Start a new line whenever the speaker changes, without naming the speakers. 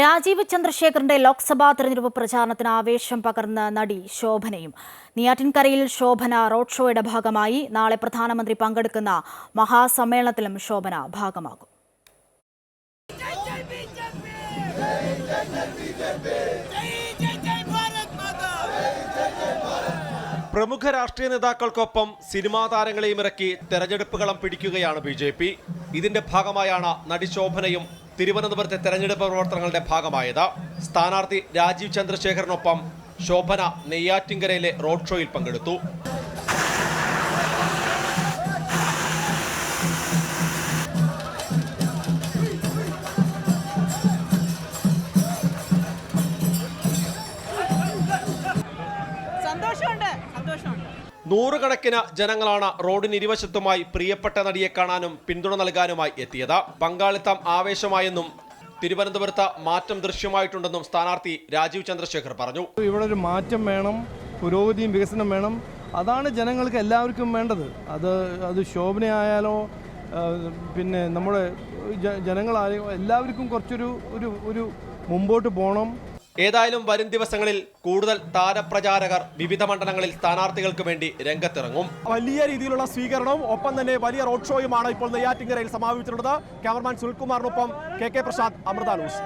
രാജീവ് ചന്ദ്രശേഖറിന്റെ ലോക്സഭാ തെരഞ്ഞെടുപ്പ് പ്രചാരണത്തിന് ആവേശം പകർന്ന നടി ശോഭനയും. നെയ്യാറ്റിൻകരയിൽ ശോഭന റോഡ് ഷോയുടെ ഭാഗമായി നാളെ പ്രധാനമന്ത്രി പങ്കെടുക്കുന്ന മഹാസമ്മേളനത്തിലും ശോഭന ഭാഗമാകും.
പ്രമുഖ രാഷ്ട്രീയ നേതാക്കൾക്കൊപ്പം സിനിമാ താരങ്ങളെയും ഇറക്കി തെരഞ്ഞെടുപ്പ് കളം പിടിക്കുകയാണ് ബി ജെ പി. ഇതിന്റെ ഭാഗമായാണ് നടി ശോഭനയും തിരുവനന്തപുരത്തെ തെരഞ്ഞെടുപ്പ് പ്രവർത്തനങ്ങളുടെ ഭാഗമായത്. സ്ഥാനാർത്ഥി രാജീവ് ചന്ദ്രശേഖറിനൊപ്പം ശോഭന നെയ്യാറ്റിങ്കരയിലെ റോഡ് ഷോയിൽ പങ്കെടുത്തു.
സന്തോഷമുണ്ട് സന്തോഷമുണ്ട്.
നൂറുകണക്കിന് ജനങ്ങളാണ് റോഡിന് ഇരുവശത്തുമായി പ്രിയപ്പെട്ട നടിയെ കാണാനും പിന്തുണ നൽകാനുമായി എത്തിയത്. പങ്കാളിത്തം ആവേശമായെന്നും തിരുവനന്തപുരത്ത് മാറ്റം ദൃശ്യമായിട്ടുണ്ടെന്നും സ്ഥാനാർത്ഥി രാജീവ് ചന്ദ്രശേഖർ പറഞ്ഞു.
ഇവിടെ ഒരു മാറ്റം വേണം പുരോഗതിയും വികസനം വേണം. അതാണ് ജനങ്ങൾക്ക് എല്ലാവർക്കും വേണ്ടത്. അത് അത് ശോഭനയായാലോ പിന്നെ നമ്മുടെ ജ- ജനങ്ങളായാലും എല്ലാവർക്കും കുറച്ചൊരു ഒരു ഒരു മുമ്പോട്ട് പോകണം.
ഏതായാലും വരും ദിവസങ്ങളിൽ കൂടുതൽ താരപ്രചാരകർ വിവിധ മണ്ഡലങ്ങളിൽ സ്ഥാനാർത്ഥികൾക്ക് വേണ്ടി രംഗത്തിറങ്ങും.
വലിയ രീതിയിലുള്ള സ്വീകരണവും ഒപ്പം തന്നെ വലിയ റോഡ് ഷോയുമാണ് ഇപ്പോൾ നെയ്യാറ്റിങ്കരയിൽ സമാപിച്ചിട്ടുള്ളത്. Cameraman സുനിൽകുമാറിനൊപ്പം K K Prasad Amrita news.